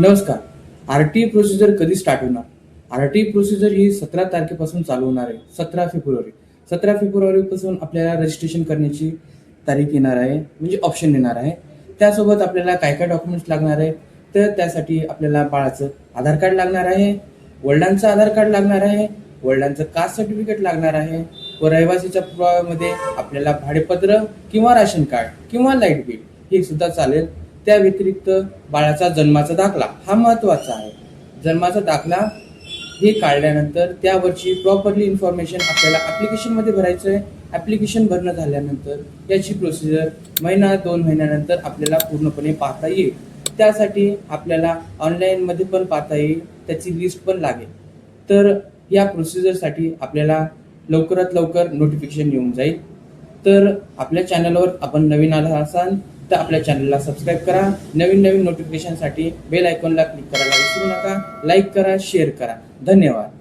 नमस्कार. R T procedure कधी start होणार? आर टी प्रोसिजर ही सतरा तारखेपासून चालू होणार आहे. सतरा फेब्रुवारी. सतरा फेब्रुवारीपासून आपल्याला रजिस्ट्रेशन करण्याची तारीख येणार आहे. म्हणजे ऑप्शन येणार आहे. त्यासोबत आपल्याला काय काय डॉक्युमेंट्स लागणार आहे? तर त्यासाठी आपल्याला बाळाचं आधार कार्ड लागणार आहे. वडिलांचं आधार कार्ड लागणार आहे. वडिलांचं कास्ट सर्टिफिकेट लागणार आहे. व रहिवासीच्या पुराव्यामध्ये आपल्याला भाडेपत्र किंवा राशन कार्ड किंवा लाइट बिल हे सुद्धा चालेल. त्या व्यतिरिक्त बाळाचा जन्माचा दाखला हा महत्त्वाचा आहे. जन्माचा दाखला हे काढल्यानंतर त्यावरची प्रॉपरली इन्फॉर्मेशन आपल्याला ॲप्लिकेशनमध्ये भरायचं आहे ॲप्लिकेशन भरणं झाल्यानंतर याची प्रोसिजर महिना दोन महिन्यानंतर आपल्याला पूर्णपणे पाहता येईल. त्यासाठी आपल्याला ऑनलाईनमध्ये पण पाहता येईल त्याची लिस्ट पण लागेल. तर या प्रोसिजरसाठी आपल्याला लवकरात लवकर नोटिफिकेशन येऊन जाईल. तर आपल्या चॅनलवर आपण नवीन आला असाल तर आपल्या चॅनलला सबस्क्राईब करा. नवीन नवीन नोटिफिकेशनसाठी बेल आयकॉनला क्लिक करायला विसरू नका. लाईक करा शेअर करा. धन्यवाद.